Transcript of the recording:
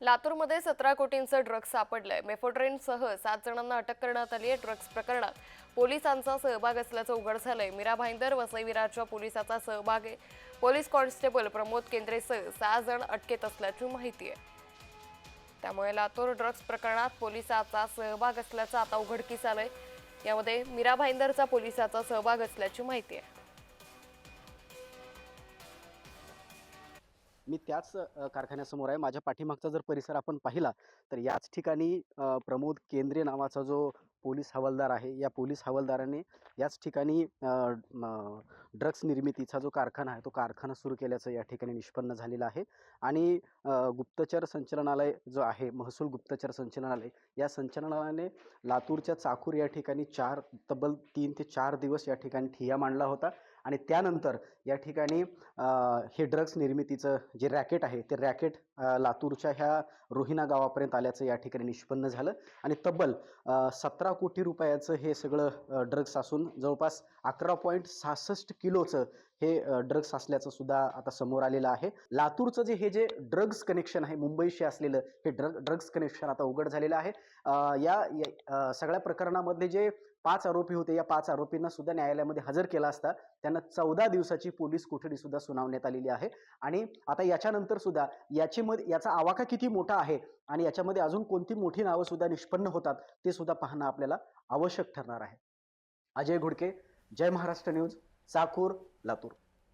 लातूरमध्ये सतरा कोटींचं ड्रग्ज सापडलंय. मेफोड्रेनसह सात जणांना अटक करण्यात आली आहे ड्रग्ज प्रकरणात. पोलिसांचा सहभाग असल्याचं उघड झालंय. मीरा भाईंदर वसई विरारच्या पोलिसाचा सहभाग आहे. पोलीस कॉन्स्टेबल प्रमोद केंद्रेसह सहा जण अटकेत असल्याची माहिती आहे. त्यामुळे लातूर ड्रग्ज प्रकरणात पोलिसाचा सहभाग असल्याचं आता उघडकीस आलंय. यामध्ये मीरा भाईंदरचा पोलिसाचा सहभाग असल्याची माहिती आहे. मी त्याच कारखान्यासमोर आहे. माझ्या पाठीमागचा जर परिसर आपण पाहिला तर याच ठिकाणी प्रमोद केंद्रे नावाचा जो पोलीस हवालदार आहे या पोलीस हवालदाराने याच ठिकाणी ड्रग्स निर्मितीचा जो कारखाना आहे तो कारखाना सुरू केल्याचं या ठिकाणी निष्पन्न झालेलं आहे. आणि गुप्तचर संचलनालय जो आहे महसूल गुप्तचर संचलनालय या संचलनालयाने लातूरच्या चाकूर या ठिकाणी चार तब्बल तीन ते चार दिवस या ठिकाणी ठिया मांडला होता. आणि त्यानंतर या ठिकाणी हे ड्रग्स निर्मितीचं जे रॅकेट आहे ते रॅकेट लातूरच्या ह्या रोहिना गावापर्यंत आल्याचं या ठिकाणी निष्पन्न झालं. आणि तब्बल सतरा कोटी रुपयाचं हे सगळं ड्रग्स असून जवळपास अकरा पॉईंट सहासष्ट किलोचं हे ड्रग्स असल्याचं सुद्धा आता समोर आलेलं आहे. लातूरचं जे हे जे ड्रग्स कनेक्शन आहे मुंबईशी असलेलं हे ड्रग ड्रग्स कनेक्शन आता उघड झालेलं आहे. या सगळ्या प्रकरणामधले जे पाच आरोपी होते या पाच आरोपींना सुद्धा न्यायालयामध्ये हजर केला असता त्यांना चौदा दिवसाची पोलीस कोठडी सुद्धा सुनावण्यात आलेली आहे. आणि आता याच्यानंतर सुद्धा याची मध्ये याचा आवाका किती मोठा आहे आणि याच्यामध्ये अजून कोणती मोठी नावं सुद्धा निष्पन्न होतात ते सुद्धा पाहणं आपल्याला आवश्यक ठरणार आहे. अजय घुडके जय महाराष्ट्र न्यूज. साखूर लातूर.